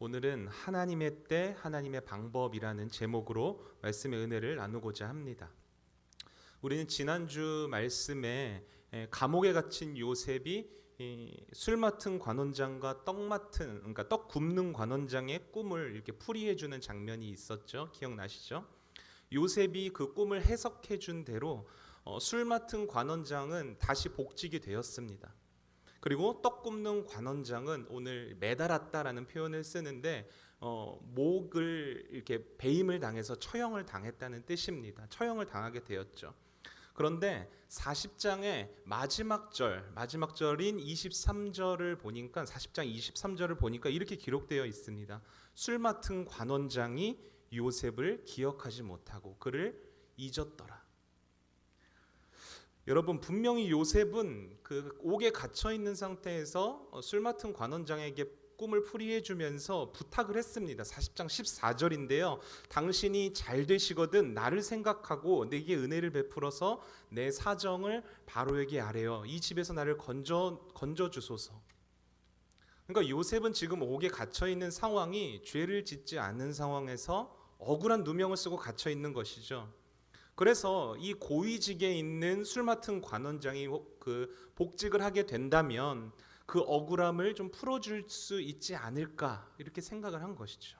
오늘은 하나님의 때, 하나님의 방법이라는 제목으로 말씀의 은혜를 나누고자 합니다. 우리는 지난주 말씀에 에, 감옥에 갇힌 요셉이 이, 술 맡은 관원장과 떡 맡은 그러니까 떡 굽는 관원장의 꿈을 이렇게 풀이해 주는 장면이 있었죠. 기억나시죠? 요셉이 그 꿈을 해석해 준 대로 어, 술 맡은 관원장은 다시 복직이 되었습니다. 그리고 떡 굽는 관원장은 오늘 매달았다라는 표현을 쓰는데 어, 목을 이렇게 배임을 당해서 처형을 당했다는 뜻입니다. 처형을 당하게 되었죠. 그런데 40장의 마지막 절, 마지막 절인 23절을 보니까 40장 23절을 보니까 이렇게 기록되어 있습니다. 술 맡은 관원장이 요셉을 기억하지 못하고 그를 잊었더라. 여러분 분명히 요셉은 그 옥에 갇혀 있는 상태에서 어, 술 맡은 관원장에게 꿈을 풀이해 주면서 부탁을 했습니다. 40장 14절인데요. 당신이 잘 되시거든 나를 생각하고 내게 은혜를 베풀어서 내 사정을 바로에게 아뢰어 이 집에서 나를 건져 건져 주소서. 그러니까 요셉은 지금 옥에 갇혀 있는 상황이 죄를 짓지 않는 상황에서 억울한 누명을 쓰고 갇혀 있는 것이죠. 그래서 이 고위직에 있는 술 맡은 관원장이 그 복직을 하게 된다면 그 억울함을 좀 풀어줄 수 있지 않을까 이렇게 생각을 한 것이죠.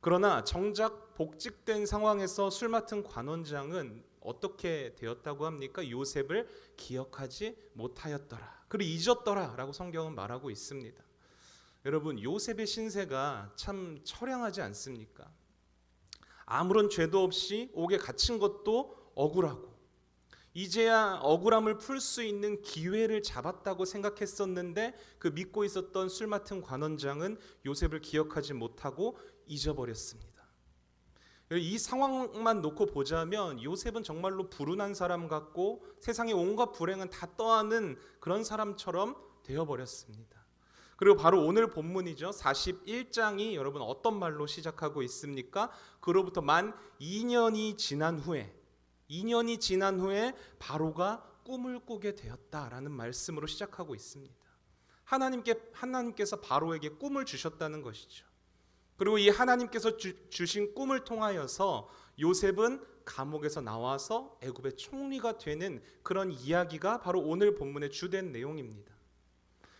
그러나 정작 복직된 상황에서 술 맡은 관원장은 어떻게 되었다고 합니까? 요셉을 기억하지 못하였더라. 그리고 잊었더라라고 성경은 말하고 있습니다. 여러분 요셉의 신세가 참 처량하지 않습니까? 아무런 죄도 없이 옥에 갇힌 것도 억울하고 이제야 억울함을 풀 수 있는 기회를 잡았다고 생각했었는데 그 믿고 있었던 술 맡은 관원장은 요셉을 기억하지 못하고 잊어버렸습니다. 이 상황만 놓고 보자면 요셉은 정말로 불운한 사람 같고 세상의 온갖 불행은 다 떠안은 그런 사람처럼 되어버렸습니다. 그리고 바로 오늘 본문이죠. 41장이 여러분 어떤 말로 시작하고 있습니까? 그로부터 만 2년이 지난 후에 2년이 지난 후에 바로가 꿈을 꾸게 되었다라는 말씀으로 시작하고 있습니다. 하나님께 하나님께서 바로에게 꿈을 주셨다는 것이죠. 그리고 이 하나님께서 주, 주신 꿈을 통하여서 요셉은 감옥에서 나와서 애굽의 총리가 되는 그런 이야기가 바로 오늘 본문의 주된 내용입니다.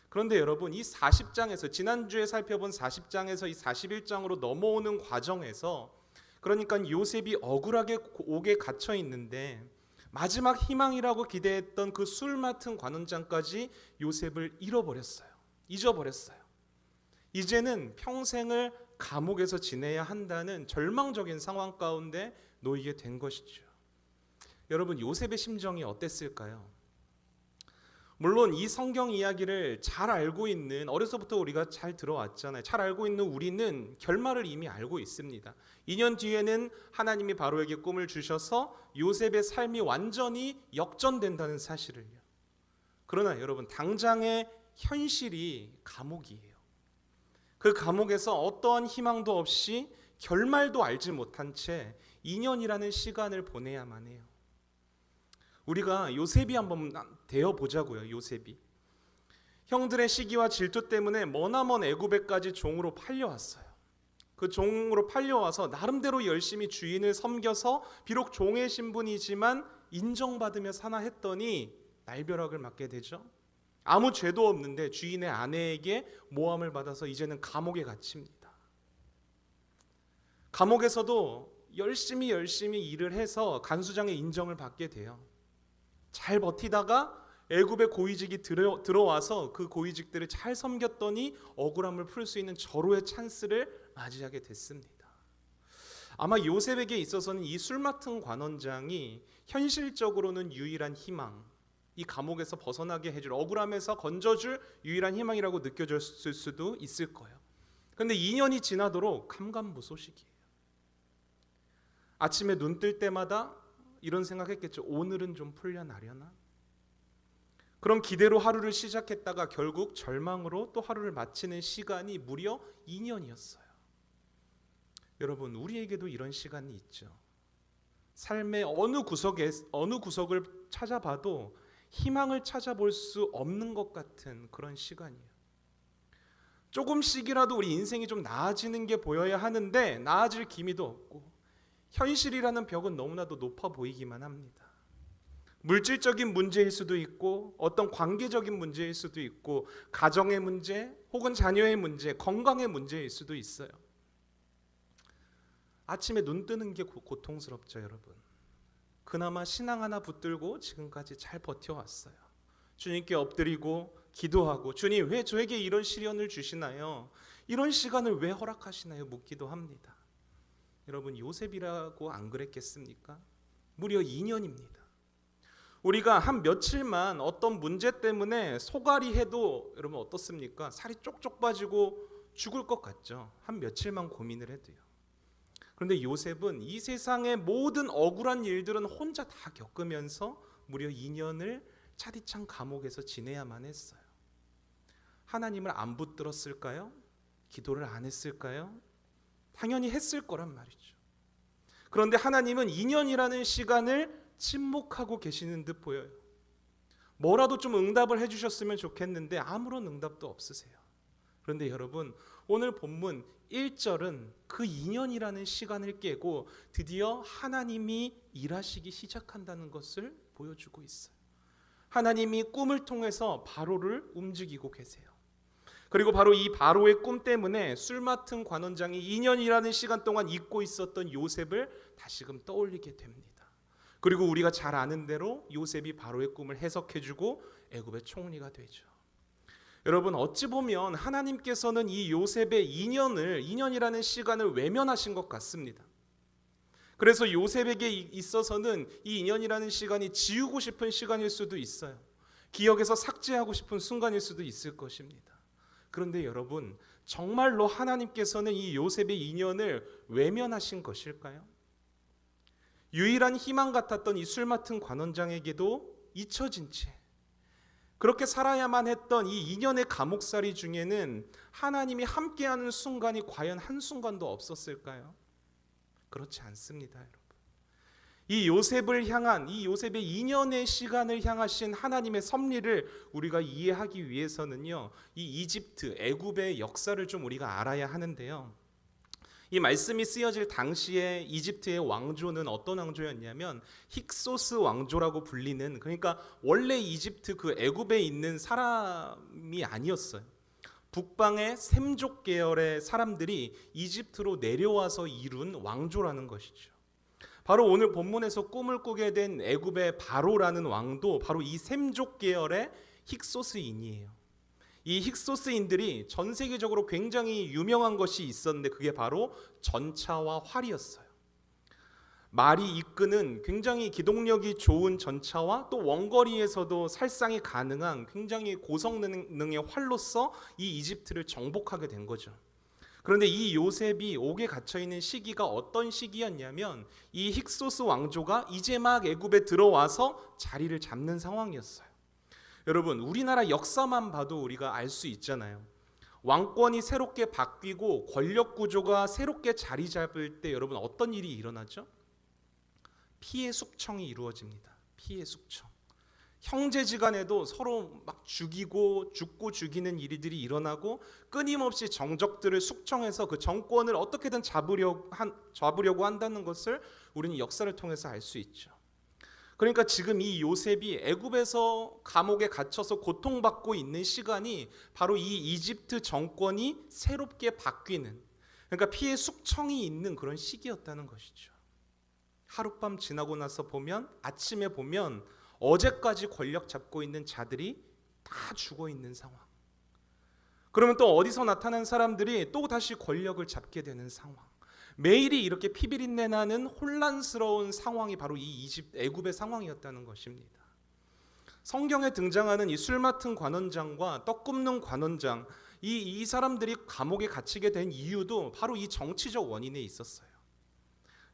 그런데 여러분 이 40장에서 지난주에 살펴본 40장에서 이 41장으로 넘어오는 과정에서 그러니까 요셉이 억울하게 옥에 갇혀 있는데 마지막 희망이라고 기대했던 그 술 맡은 관원장까지 요셉을 잃어버렸어요. 잊어버렸어요. 이제는 평생을 감옥에서 지내야 한다는 절망적인 상황 가운데 놓이게 된 것이죠. 여러분 요셉의 심정이 어땠을까요? 물론 이 성경 이야기를 잘 알고 있는 어려서부터 우리가 잘 들어왔잖아요. 잘 알고 있는 우리는 결말을 이미 알고 있습니다. 2년 뒤에는 하나님이 바로에게 꿈을 주셔서 요셉의 삶이 완전히 역전된다는 사실을요. 그러나 여러분 당장의 현실이 감옥이에요. 그 감옥에서 어떠한 희망도 없이 결말도 알지 못한 채 2년이라는 시간을 보내야만 해요. 우리가 요셉이 한번 되어 보자고요. 요셉이 형들의 시기와 질투 때문에 머나먼 애굽에까지 종으로 팔려왔어요. 그 종으로 팔려와서 나름대로 열심히 주인을 섬겨서 비록 종의 신분이지만 인정받으며 사나 했더니 날벼락을 맞게 되죠. 아무 죄도 없는데 주인의 아내에게 모함을 받아서 이제는 감옥에 갇힙니다. 감옥에서도 열심히 열심히 일을 해서 간수장의 인정을 받게 돼요. 잘 버티다가 애굽의 고위직이 들어, 들어와서 그 고위직들을 잘 섬겼더니 억울함을 풀 수 있는 절호의 찬스를 맞이하게 됐습니다. 아마 요셉에게 있어서는 이 술 맡은 관원장이 현실적으로는 유일한 희망, 이 감옥에서 벗어나게 해줄 억울함에서 건져줄 유일한 희망이라고 느껴졌을 수도 있을 거예요. 그런데 2년이 지나도록 감감무소식이에요. 아침에 눈 뜰 때마다 이런 생각했겠죠. 오늘은 좀 풀려나려나? 그런 기대로 하루를 시작했다가 결국 절망으로 또 하루를 마치는 시간이 무려 2년이었어요. 여러분, 우리에게도 이런 시간이 있죠. 삶의 어느 구석에 어느 구석을 찾아봐도 희망을 찾아볼 수 없는 것 같은 그런 시간이에요. 조금씩이라도 우리 인생이 좀 나아지는 게 보여야 하는데 나아질 기미도 없고 현실이라는 벽은 너무나도 높아 보이기만 합니다. 물질적인 문제일 수도 있고 어떤 관계적인 문제일 수도 있고 가정의 문제 혹은 자녀의 문제, 건강의 문제일 수도 있어요. 아침에 눈 뜨는 게 고- 고통스럽죠, 여러분. 그나마 신앙 하나 붙들고 지금까지 잘 버텨왔어요. 주님께 엎드리고 기도하고 주님 왜 저에게 이런 시련을 주시나요? 이런 시간을 왜 허락하시나요? 묻기도 합니다. 여러분 요셉이라고 안 그랬겠습니까? 무려 2년입니다. 우리가 한 며칠만 어떤 문제 때문에 소갈이 해도 여러분 어떻습니까? 살이 쪽쪽 빠지고 죽을 것 같죠. 한 며칠만 고민을 해도요. 그런데 요셉은 이 세상의 모든 억울한 일들은 혼자 다 겪으면서 무려 2년을 차디찬 감옥에서 지내야만 했어요. 하나님을 안 붙들었을까요? 기도를 안 했을까요? 당연히 했을 거란 말이죠. 그런데 하나님은 2년이라는 시간을 침묵하고 계시는 듯 보여요. 뭐라도 좀 응답을 해주셨으면 좋겠는데 아무런 응답도 없으세요. 그런데 여러분 오늘 본문 1절은 그 2년이라는 시간을 깨고 드디어 하나님이 일하시기 시작한다는 것을 보여주고 있어요. 하나님이 꿈을 통해서 바로를 움직이고 계세요. 그리고 바로 이 바로의 꿈 때문에 술 맡은 관원장이 2년이라는 시간 동안 잊고 있었던 요셉을 다시금 떠올리게 됩니다. 그리고 우리가 잘 아는 대로 요셉이 바로의 꿈을 해석해 주고 애굽의 총리가 되죠. 여러분 어찌 보면 하나님께서는 이 요셉의 2년을 2년이라는 시간을 외면하신 것 같습니다. 그래서 요셉에게 이- 있어서는 이 2년이라는 시간이 지우고 싶은 시간일 수도 있어요. 기억에서 삭제하고 싶은 순간일 수도 있을 것입니다. 그런데 여러분 정말로 하나님께서는 이 요셉의 2년을 외면하신 것일까요? 유일한 희망 같았던 이 술 맡은 관원장에게도 잊혀진 채 그렇게 살아야만 했던 이 2년의 감옥살이 중에는 하나님이 함께하는 순간이 과연 한 순간도 없었을까요? 그렇지 않습니다, 여러분. 이 요셉을 향한 이 요셉의 2년의 시간을 향하신 하나님의 섭리를 우리가 이해하기 위해서는요. 이 이집트 애굽의 역사를 좀 우리가 알아야 하는데요. 이 말씀이 쓰여질 당시에 이집트의 왕조는 어떤 왕조였냐면 힉소스 왕조라고 불리는 그러니까 원래 이집트 그 애굽에 있는 사람이 아니었어요. 북방의 셈족 계열의 사람들이 이집트로 내려와서 이룬 왕조라는 것이죠. 바로 오늘 본문에서 꿈을 꾸게 된 애굽의 바로라는 왕도 바로 이 셈족 계열의 힉소스인이에요. 이 힉소스인들이 전 세계적으로 굉장히 유명한 것이 있었는데 그게 바로 전차와 활이었어요. 말이 이끄는 굉장히 기동력이 좋은 전차와 또 원거리에서도 살상이 가능한 굉장히 고성능의 활로서 이 이집트를 정복하게 된 거죠. 그런데 이 요셉이 옥에 갇혀 있는 시기가 어떤 시기였냐면 이 힉소스 왕조가 이제 막 애굽에 들어와서 자리를 잡는 상황이었어요. 여러분, 우리나라 역사만 봐도 우리가 알 수 있잖아요. 왕권이 새롭게 바뀌고 권력 구조가 새롭게 자리 잡을 때 여러분 어떤 일이 일어나죠? 피해 숙청이 이루어집니다. 피해 숙청. 형제지간에도 서로 막 죽이고 죽고 죽이는 일들이 일어나고 끊임없이 정적들을 숙청해서 그 정권을 어떻게든 잡으려고, 한, 잡으려고 한다는 것을 우리는 역사를 통해서 알 수 있죠. 그러니까 지금 이 요셉이 애굽에서 감옥에 갇혀서 고통받고 있는 시간이 바로 이 이집트 정권이 새롭게 바뀌는 그러니까 피해 숙청이 있는 그런 시기였다는 것이죠. 하룻밤 지나고 나서 보면 아침에 보면 어제까지 권력 잡고 있는 자들이 다 죽어 있는 상황. 그러면 또 어디서 나타난 사람들이 또 다시 권력을 잡게 되는 상황. 매일이 이렇게 피비린내 나는 혼란스러운 상황이 바로 이 이집 애굽의 상황이었다는 것입니다. 성경에 등장하는 이 술 맡은 관원장과 떡 굽는 관원장 이, 이 사람들이 감옥에 갇히게 된 이유도 바로 이 정치적 원인에 있었어요.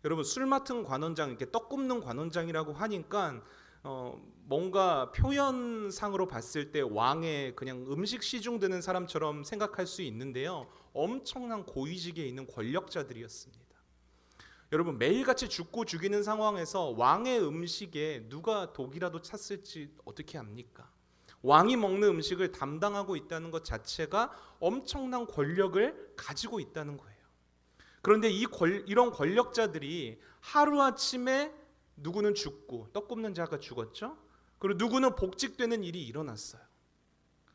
여러분 술 맡은 관원장 이렇게 떡 굽는 관원장이라고 하니까 어, 뭔가 표현상으로 봤을 때 왕의 그냥 음식 시중드는 사람처럼 생각할 수 있는데요. 엄청난 고위직에 있는 권력자들이었습니다. 여러분 매일같이 죽고 죽이는 상황에서 왕의 음식에 누가 독이라도 찼을지 어떻게 합니까? 왕이 먹는 음식을 담당하고 있다는 것 자체가 엄청난 권력을 가지고 있다는 거예요. 그런데 이 권, 이런 권력자들이 하루 아침에 누구는 죽고 떡 굽는 자가 죽었죠. 그리고 누구는 복직되는 일이 일어났어요.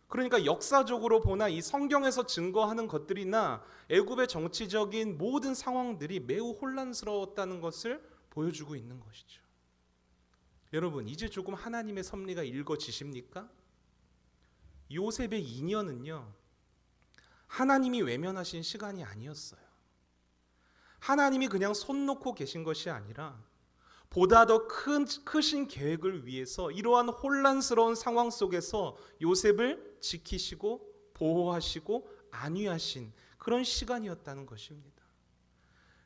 그러니까 역사적으로 보나 이 성경에서 증거하는 것들이나 애굽의 정치적인 모든 상황들이 매우 혼란스러웠다는 것을 보여주고 있는 것이죠. 여러분, 이제 조금 하나님의 섭리가 읽어지십니까? 요셉의 인연은요. 하나님이 외면하신 시간이 아니었어요. 하나님이 그냥 손 놓고 계신 것이 아니라 보다 더 큰 크신 계획을 위해서 이러한 혼란스러운 상황 속에서 요셉을 지키시고 보호하시고 안위하신 그런 시간이었다는 것입니다.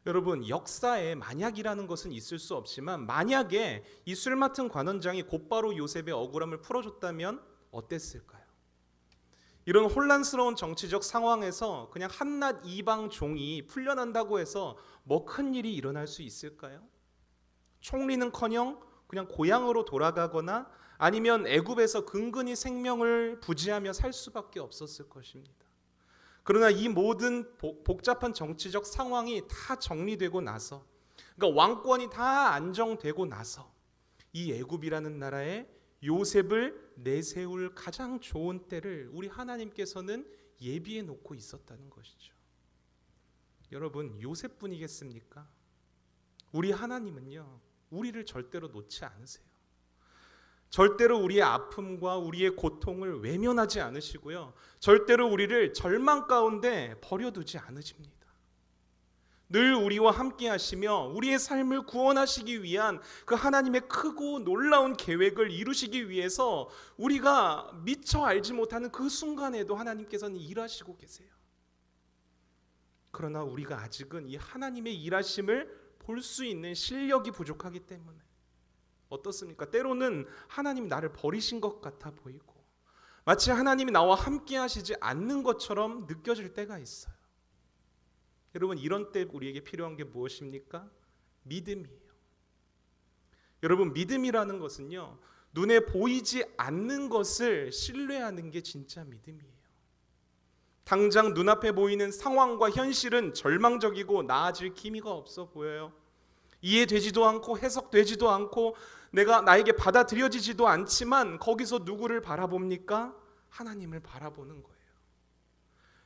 여러분 역사에 만약이라는 것은 있을 수 없지만 만약에 이 술 맡은 관원장이 곧바로 요셉의 억울함을 풀어줬다면 어땠을까요? 이런 혼란스러운 정치적 상황에서 그냥 한낱 이방 종이 풀려난다고 해서 뭐 큰 일이 일어날 수 있을까요? 총리는커녕 그냥 고향으로 돌아가거나 아니면 애굽에서 근근히 생명을 부지하며 살 수밖에 없었을 것입니다. 그러나 이 모든 복잡한 정치적 상황이 다 정리되고 나서 그러니까 왕권이 다 안정되고 나서 이 애굽이라는 나라에 요셉을 내세울 가장 좋은 때를 우리 하나님께서는 예비해 놓고 있었다는 것이죠. 여러분 요셉뿐이겠습니까? 우리 하나님은요 우리를 절대로 놓지 않으세요. 절대로 우리의 아픔과 우리의 고통을 외면하지 않으시고요. 절대로 우리를 절망 가운데 버려두지 않으십니다. 늘 우리와 함께 하시며 우리의 삶을 구원하시기 위한 그 하나님의 크고 놀라운 계획을 이루시기 위해서 우리가 미처 알지 못하는 그 순간에도 하나님께서는 일하시고 계세요. 그러나 우리가 아직은 이 하나님의 일하심을 볼 수 있는 실력이 부족하기 때문에 어떻습니까? 때로는 하나님 나를 버리신 것 같아 보이고 마치 하나님이 나와 함께 하시지 않는 것처럼 느껴질 때가 있어요. 여러분 이런 때 우리에게 필요한 게 무엇입니까? 믿음이에요. 여러분 믿음이라는 것은요. 눈에 보이지 않는 것을 신뢰하는 게 진짜 믿음이에요. 당장 눈앞에 보이는 상황과 현실은 절망적이고 나아질 기미가 없어 보여요. 이해되지도 않고 해석되지도 않고 내가 나에게 받아들여지지도 않지만 거기서 누구를 바라봅니까? 하나님을 바라보는 거예요.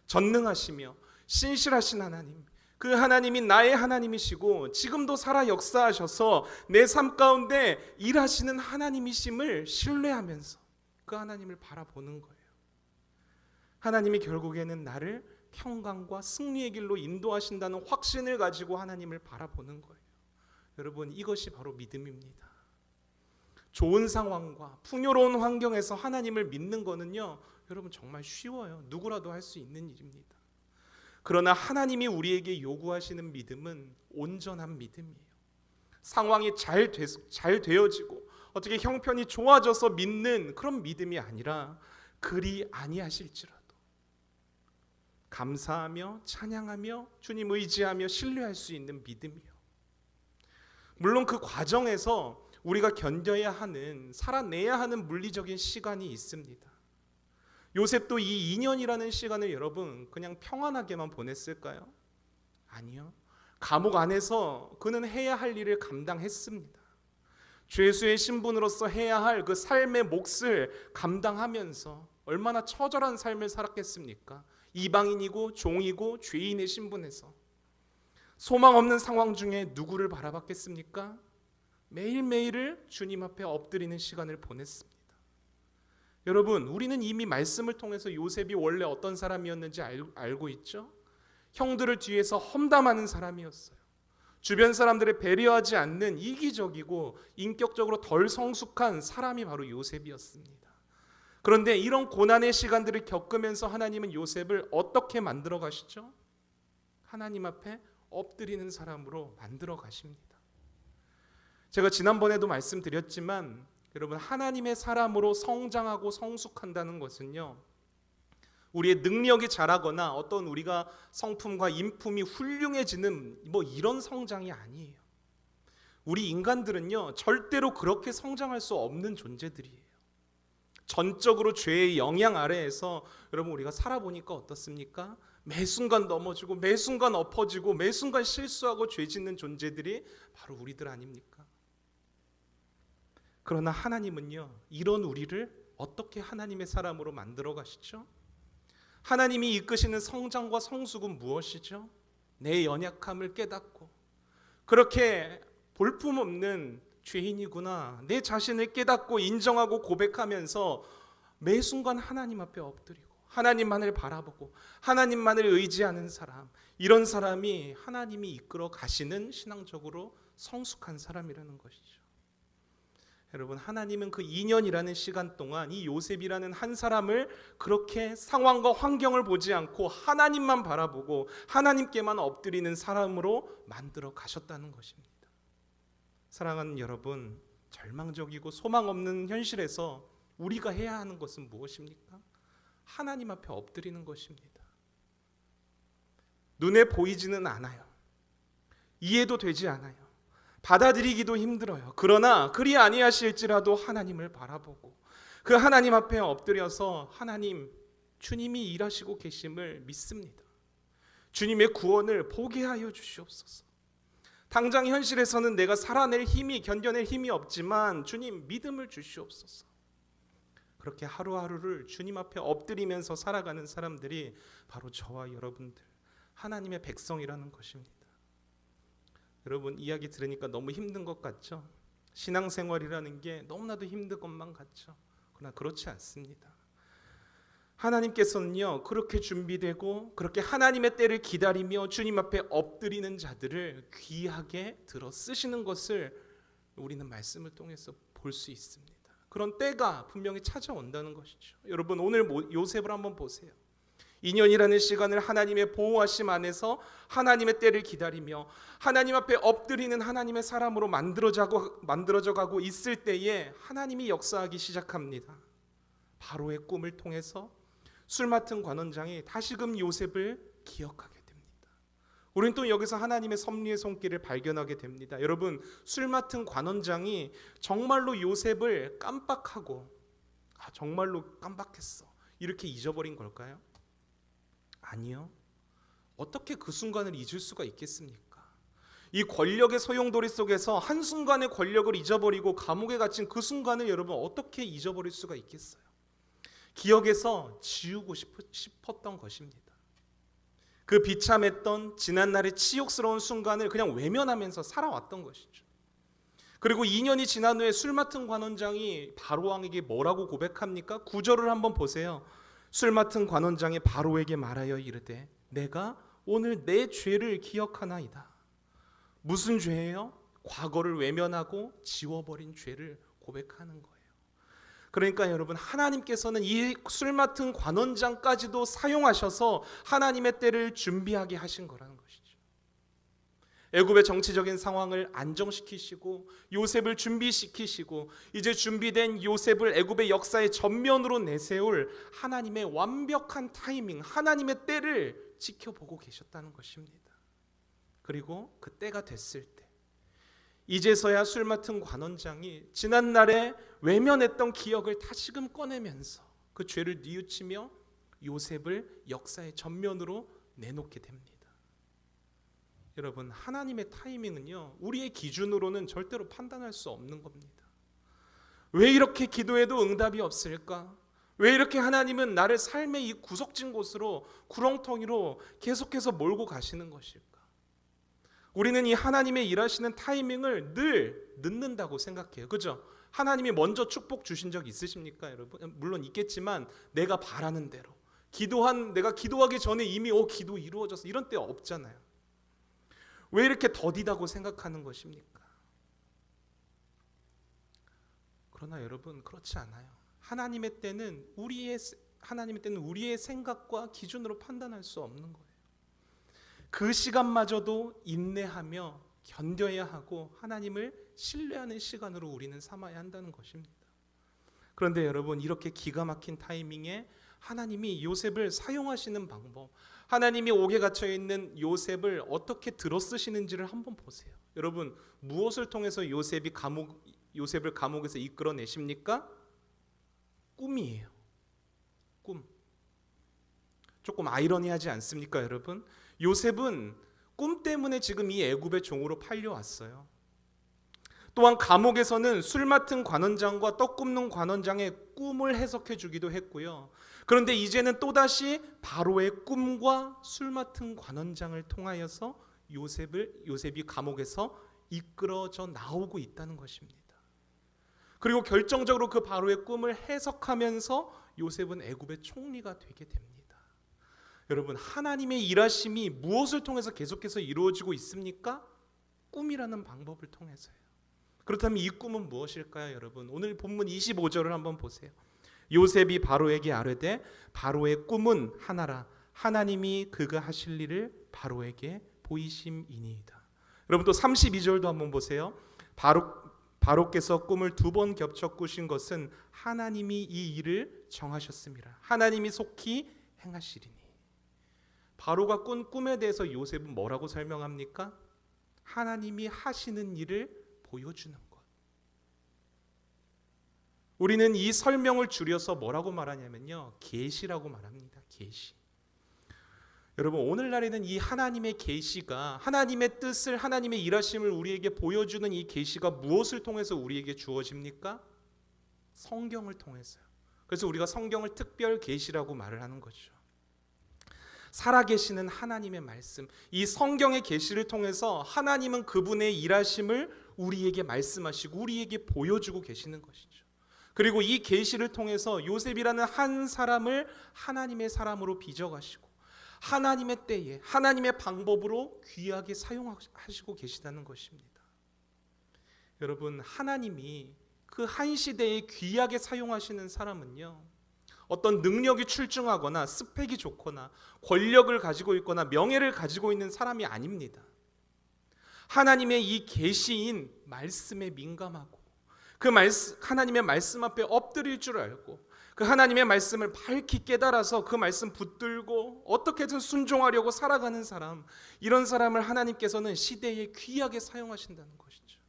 전능하시며 신실하신 하나님, 그 하나님이 나의 하나님이시고 지금도 살아 역사하셔서 내 삶 가운데 일하시는 하나님이심을 신뢰하면서 그 하나님을 바라보는 거예요. 하나님이 결국에는 나를 평강과 승리의 길로 인도하신다는 확신을 가지고 하나님을 바라보는 거예요. 여러분 이것이 바로 믿음입니다. 좋은 상황과 풍요로운 환경에서 하나님을 믿는 거는요. 여러분 정말 쉬워요. 누구라도 할 수 있는 일입니다. 그러나 하나님이 우리에게 요구하시는 믿음은 온전한 믿음이에요. 상황이 잘, 되, 잘 되어지고 어떻게 형편이 좋아져서 믿는 그런 믿음이 아니라 그리 아니하실지라도 감사하며 찬양하며 주님 의지하며 신뢰할 수 있는 믿음이요. 물론 그 과정에서 우리가 견뎌야 하는 살아내야 하는 물리적인 시간이 있습니다. 요셉도 이 2년이라는 시간을 여러분 그냥 평안하게만 보냈을까요? 아니요. 감옥 안에서 그는 해야 할 일을 감당했습니다. 죄수의 신분으로서 해야 할 그 삶의 몫을 감당하면서 얼마나 처절한 삶을 살았겠습니까? 이방인이고 종이고 죄인의 신분에서 소망 없는 상황 중에 누구를 바라봤겠습니까? 매일매일을 주님 앞에 엎드리는 시간을 보냈습니다. 여러분, 우리는 이미 말씀을 통해서 요셉이 원래 어떤 사람이었는지 알, 고 있죠? 형들을 뒤에서 험담하는 사람이었어요. 주변 사람들을 배려하지 않는 이기적이고 인격적으로 덜 성숙한 사람이 바로 요셉이었습니다. 그런데 이런 고난의 시간들을 겪으면서 하나님은 요셉을 어떻게 만들어 가시죠? 하나님 앞에 엎드리는 사람으로 만들어 가십니다. 제가 지난번에도 말씀드렸지만 여러분 하나님의 사람으로 성장하고 성숙한다는 것은요. 우리의 능력이 자라거나 어떤 우리가 성품과 인품이 훌륭해지는 뭐 이런 성장이 아니에요. 우리 인간들은요. 절대로 그렇게 성장할 수 없는 존재들이에요. 전적으로 죄의 영향 아래에서 여러분 우리가 살아보니까 어떻습니까? 매 순간 넘어지고 매 순간 엎어지고 매 순간 실수하고 죄 짓는 존재들이 바로 우리들 아닙니까? 그러나 하나님은요 이런 우리를 어떻게 하나님의 사람으로 만들어 가시죠? 하나님이 이끄시는 성장과 성숙은 무엇이죠? 내 연약함을 깨닫고 그렇게 볼품없는 죄인이구나 내 자신을 깨닫고 인정하고 고백하면서 매 순간 하나님 앞에 엎드리고 하나님만을 바라보고 하나님만을 의지하는 사람 이런 사람이 하나님이 이끌어 가시는 신앙적으로 성숙한 사람이라는 것이죠. 여러분 하나님은 그 2년이라는 시간 동안 이 요셉이라는 한 사람을 그렇게 상황과 환경을 보지 않고 하나님만 바라보고 하나님께만 엎드리는 사람으로 만들어 가셨다는 것입니다. 사랑하는 여러분, 절망적이고 소망 없는 현실에서 우리가 해야 하는 것은 무엇입니까? 하나님 앞에 엎드리는 것입니다. 눈에 보이지는 않아요. 이해도 되지 않아요. 받아들이기도 힘들어요. 그러나 그리 아니하실지라도 하나님을 바라보고 그 하나님 앞에 엎드려서 하나님 주님이 일하시고 계심을 믿습니다. 주님의 구원을 보게 하여 주시옵소서. 당장 현실에서는 내가 살아낼 힘이 견뎌낼 힘이 없지만 주님 믿음을 주시옵소서. 그렇게 하루하루를 주님 앞에 엎드리면서 살아가는 사람들이 바로 저와 여러분들 하나님의 백성이라는 것입니다. 여러분 이야기 들으니까 너무 힘든 것 같죠? 신앙생활이라는 게 너무나도 힘든 것만 같죠. 그러나 그렇지 않습니다. 하나님께서는요 그렇게 준비되고 그렇게 하나님의 때를 기다리며 주님 앞에 엎드리는 자들을 귀하게 들어 쓰시는 것을 우리는 말씀을 통해서 볼 수 있습니다. 그런 때가 분명히 찾아온다는 것이죠. 여러분 오늘 모- 요셉을 한번 보세요. 2년이라는 시간을 하나님의 보호하심 안에서 하나님의 때를 기다리며 하나님 앞에 엎드리는 하나님의 사람으로 만들어져가고 만들어져 가고 있을 때에 하나님이 역사하기 시작합니다. 바로의 꿈을 통해서 술 맡은 관원장이 다시금 요셉을 기억하게 됩니다. 우리는 또 여기서 하나님의 섭리의 손길을 발견하게 됩니다. 여러분 술 맡은 관원장이 정말로 요셉을 깜빡하고 아, 정말로 깜빡했어 이렇게 잊어버린 걸까요? 아니요. 어떻게 그 순간을 잊을 수가 있겠습니까? 이 권력의 소용돌이 속에서 한순간의 권력을 잊어버리고 감옥에 갇힌 그 순간을 여러분 어떻게 잊어버릴 수가 있겠어요? 기억에서 지우고 싶- 싶었던 것입니다. 그 비참했던 지난날의 치욕스러운 순간을 그냥 외면하면서 살아왔던 것이죠. 그리고 2년이 지난 후에 술 맡은 관원장이 바로왕에게 뭐라고 고백합니까? 구절을 한번 보세요. 술 맡은 관원장이 바로에게 말하여 이르되 내가 오늘 내 죄를 기억하나이다. 무슨 죄예요? 과거를 외면하고 지워버린 죄를 고백하는 거예요. 그러니까 여러분 하나님께서는 이 술 맡은 관원장까지도 사용하셔서 하나님의 때를 준비하게 하신 거라는 것이죠. 애굽의 정치적인 상황을 안정시키시고 요셉을 준비시키시고 이제 준비된 요셉을 애굽의 역사의 전면으로 내세울 하나님의 완벽한 타이밍, 하나님의 때를 지켜보고 계셨다는 것입니다. 그리고 그 때가 됐을 때 이제서야 술 맡은 관원장이 지난날에 외면했던 기억을 다시금 꺼내면서 그 죄를 뉘우치며 요셉을 역사의 전면으로 내놓게 됩니다. 여러분 하나님의 타이밍은요 우리의 기준으로는 절대로 판단할 수 없는 겁니다. 왜 이렇게 기도해도 응답이 없을까? 왜 이렇게 하나님은 나를 삶의 이 구석진 곳으로 구렁텅이로 계속해서 몰고 가시는 것일까? 우리는 이 하나님의 일하시는 타이밍을 늘 늦는다고 생각해요. 그죠? 하나님이 먼저 축복 주신 적 있으십니까, 여러분? 물론 있겠지만 내가 바라는 대로 기도한 내가 기도하기 전에 이미 어 기도 이루어졌어 이런 때 없잖아요. 왜 이렇게 더디다고 생각하는 것입니까? 그러나 여러분 그렇지 않아요. 하나님의 때는 우리의 하나님의 때는 우리의 생각과 기준으로 판단할 수 없는 거예요. 그 시간마저도 인내하며 견뎌야 하고 하나님을 신뢰하는 시간으로 우리는 삼아야 한다는 것입니다. 그런데 여러분 이렇게 기가 막힌 타이밍에 하나님이 요셉을 사용하시는 방법, 하나님이 옥에 갇혀 있는 요셉을 어떻게 들어 쓰시는지를 한번 보세요. 여러분 무엇을 통해서 요셉이 감옥 요셉을 감옥에서 이끌어 내십니까? 꿈이에요. 꿈. 조금 아이러니하지 않습니까, 여러분? 요셉은 꿈 때문에 지금 이 애굽의 종으로 팔려왔어요. 또한 감옥에서는 술 맡은 관원장과 떡 굽는 관원장의 꿈을 해석해 주기도 했고요. 그런데 이제는 또다시 바로의 꿈과 술 맡은 관원장을 통하여서 요셉을 요셉이 감옥에서 이끌어져 나오고 있다는 것입니다. 그리고 결정적으로 그 바로의 꿈을 해석하면서 요셉은 애굽의 총리가 되게 됩니다. 여러분 하나님의 일하심이 무엇을 통해서 계속해서 이루어지고 있습니까? 꿈이라는 방법을 통해서요. 그렇다면 이 꿈은 무엇일까요, 여러분? 오늘 본문 25절을 한번 보세요. 요셉이 바로에게 아뢰되 바로의 꿈은 하나라 하나님이 그가 하실 일을 바로에게 보이심이니이다. 여러분 또 32절도 한번 보세요. 바로 바로께서 꿈을 두 번 겹쳐 꾸신 것은 하나님이 이 일을 정하셨습니다. 하나님이 속히 행하시리니. 바로가 꾼 꿈에 대해서 요셉은 뭐라고 설명합니까? 하나님이 하시는 일을 보여주는 것. 우리는 이 설명을 줄여서 뭐라고 말하냐면요. 계시라고 말합니다. 계시. 여러분 오늘날에는 이 하나님의 계시가 하나님의 뜻을 하나님의 일하심을 우리에게 보여주는 이 계시가 무엇을 통해서 우리에게 주어집니까? 성경을 통해서요. 그래서 우리가 성경을 특별 계시라고 말을 하는 거죠. 살아계시는 하나님의 말씀, 이 성경의 계시를 통해서 하나님은 그분의 일하심을 우리에게 말씀하시고 우리에게 보여주고 계시는 것이죠. 그리고 이 계시를 통해서 요셉이라는 한 사람을 하나님의 사람으로 빚어가시고 하나님의 때에 하나님의 방법으로 귀하게 사용하시고 계시다는 것입니다. 여러분 하나님이 그 한 시대에 귀하게 사용하시는 사람은요. 어떤 능력이 출중하거나 스펙이 좋거나 권력을 가지고 있거나 명예를 가지고 있는 사람이 아닙니다. 하나님의 이 계시인 말씀에 민감하고 그 말씀 하나님의 말씀 앞에 엎드릴 줄 알고 그 하나님의 말씀을 밝히 깨달아서 그 말씀 붙들고 어떻게든 순종하려고 살아가는 사람 이런 사람을 하나님께서는 시대에 귀하게 사용하신다는 것이죠.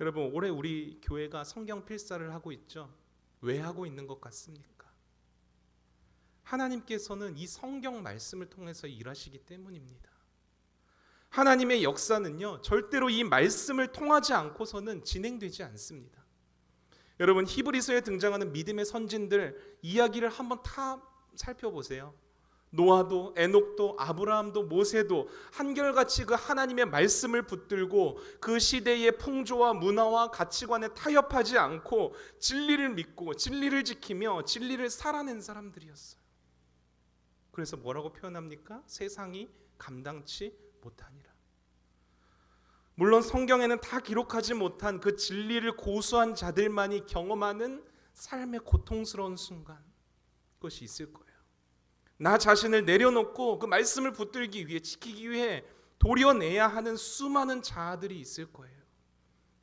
여러분 올해 우리 교회가 성경 필사를 하고 있죠. 왜 하고 있는 것 같습니까? 하나님께서는 이 성경 말씀을 통해서 일하시기 때문입니다. 하나님의 역사는요, 절대로 이 말씀을 통하지 않고서는 진행되지 않습니다. 여러분, 히브리서에 등장하는 믿음의 선진들 이야기를 한번 다 살펴보세요. 노아도 에녹도 아브라함도 모세도 한결같이 그 하나님의 말씀을 붙들고 그 시대의 풍조와 문화와 가치관에 타협하지 않고 진리를 믿고 진리를 지키며 진리를 살아낸 사람들이었어요. 그래서 뭐라고 표현합니까? 세상이 감당치 못하니라. 물론 성경에는 다 기록하지 못한 그 진리를 고수한 자들만이 경험하는 삶의 고통스러운 순간 그것이 있을 거예요. 나 자신을 내려놓고 그 말씀을 붙들기 위해 지키기 위해 도려내야 하는 수많은 자아들이 있을 거예요.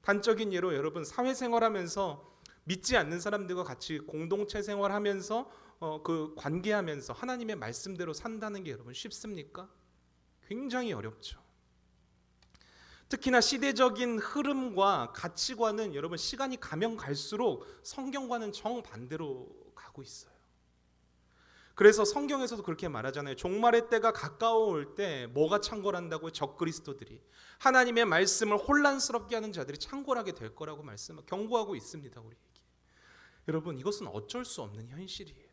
단적인 예로 여러분 사회생활하면서 믿지 않는 사람들과 같이 공동체 생활하면서 어, 그 관계하면서 하나님의 말씀대로 산다는 게 여러분 쉽습니까? 굉장히 어렵죠. 특히나 시대적인 흐름과 가치관은 여러분 시간이 가면 갈수록 성경과는 정반대로 가고 있어요. 그래서 성경에서도 그렇게 말하잖아요. 종말의 때가 가까워올 때 뭐가 창궐한다고 적그리스도들이 하나님의 말씀을 혼란스럽게 하는 자들이 창궐하게 될 거라고 말씀 경고하고 있습니다. 우리에게. 여러분 이것은 어쩔 수 없는 현실이에요.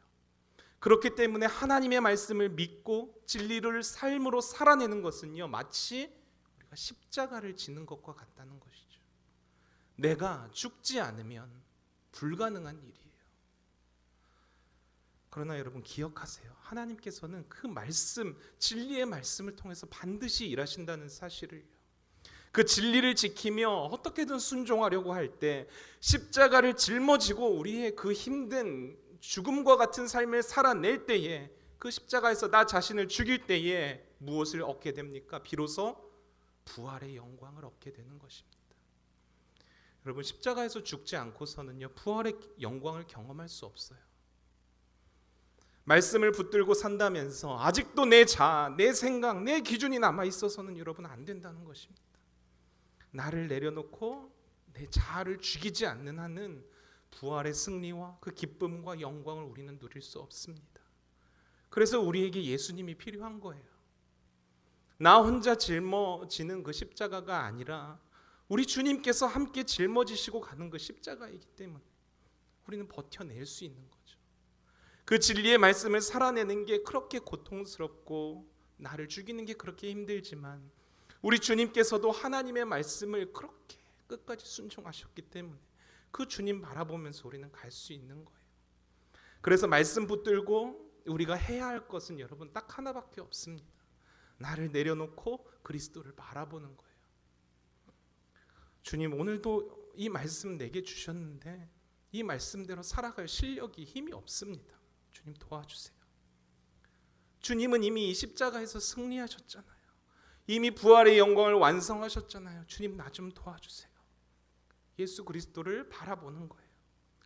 그렇기 때문에 하나님의 말씀을 믿고 진리를 삶으로 살아내는 것은요 마치 우리가 십자가를 지는 것과 같다는 것이죠. 내가 죽지 않으면 불가능한 일이에요. 그러나 여러분 기억하세요. 하나님께서는 그 말씀, 진리의 말씀을 통해서 반드시 일하신다는 사실을요. 그 진리를 지키며 어떻게든 순종하려고 할 때 십자가를 짊어지고 우리의 그 힘든 죽음과 같은 삶을 살아낼 때에 그 십자가에서 나 자신을 죽일 때에 무엇을 얻게 됩니까? 비로소 부활의 영광을 얻게 되는 것입니다. 여러분 십자가에서 죽지 않고서는요 부활의 영광을 경험할 수 없어요. 말씀을 붙들고 산다면서 아직도 내 자아, 내 생각, 내 기준이 남아 있어서는 여러분 안 된다는 것입니다. 나를 내려놓고 내 자아를 죽이지 않는 한은 부활의 승리와 그 기쁨과 영광을 우리는 누릴 수 없습니다. 그래서 우리에게 예수님이 필요한 거예요. 나 혼자 짊어지는 그 십자가가 아니라 우리 주님께서 함께 짊어지시고 가는 그 십자가이기 때문에 우리는 버텨낼 수 있는 거죠. 그 진리의 말씀을 살아내는 게 그렇게 고통스럽고 나를 죽이는 게 그렇게 힘들지만 우리 주님께서도 하나님의 말씀을 그렇게 끝까지 순종하셨기 때문에 그 주님 바라보면서 우리는 갈 수 있는 거예요. 그래서 말씀 붙들고 우리가 해야 할 것은 여러분 딱 하나밖에 없습니다. 나를 내려놓고 그리스도를 바라보는 거예요. 주님 오늘도 이 말씀 내게 주셨는데 이 말씀대로 살아갈 실력이 힘이 없습니다. 주님 도와주세요. 주님은 이미 이 십자가에서 승리하셨잖아요. 이미 부활의 영광을 완성하셨잖아요. 주님 나 좀 도와주세요. 예수 그리스도를 바라보는 거예요.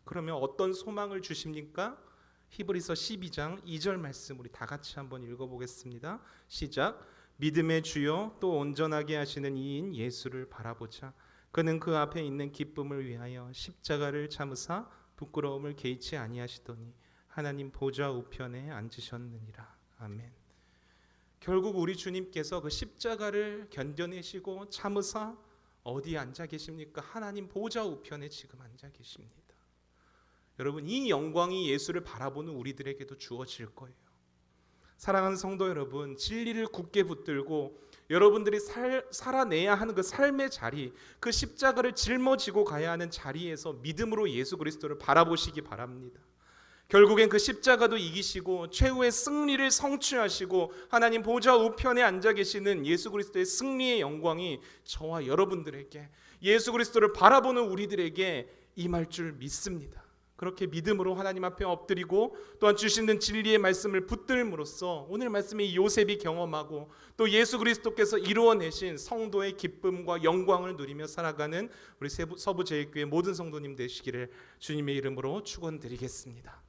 그러면 어떤 소망을 주십니까? 히브리서 12장 2절 말씀 우리 다 같이 한번 읽어보겠습니다. 시작. 믿음의 주요 또 온전하게 하시는 이인 예수를 바라보자. 그는 그 앞에 있는 기쁨을 위하여 십자가를 참으사 부끄러움을 개의치 아니하시더니 하나님 보좌 우편에 앉으셨느니라. 아멘. 결국 우리 주님께서 그 십자가를 견뎌내시고 참으사 어디에 앉아 계십니까? 하나님 보좌 우편에 지금 앉아 계십니다. 여러분 이 영광이 예수를 바라보는 우리들에게도 주어질 거예요. 사랑하는 성도 여러분, 진리를 굳게 붙들고 여러분들이 살, 살아내야 하는 그 삶의 자리, 그 십자가를 짊어지고 가야 하는 자리에서 믿음으로 예수 그리스도를 바라보시기 바랍니다. 결국엔 그 십자가도 이기시고 최후의 승리를 성취하시고 하나님 보좌 우편에 앉아 계시는 예수 그리스도의 승리의 영광이 저와 여러분들에게 예수 그리스도를 바라보는 우리들에게 임할 줄 믿습니다. 그렇게 믿음으로 하나님 앞에 엎드리고 또한 주시는 진리의 말씀을 붙들므로써 오늘 말씀이 요셉이 경험하고 또 예수 그리스도께서 이루어내신 성도의 기쁨과 영광을 누리며 살아가는 우리 서부제일교회 모든 성도님 되시기를 주님의 이름으로 축원드리겠습니다.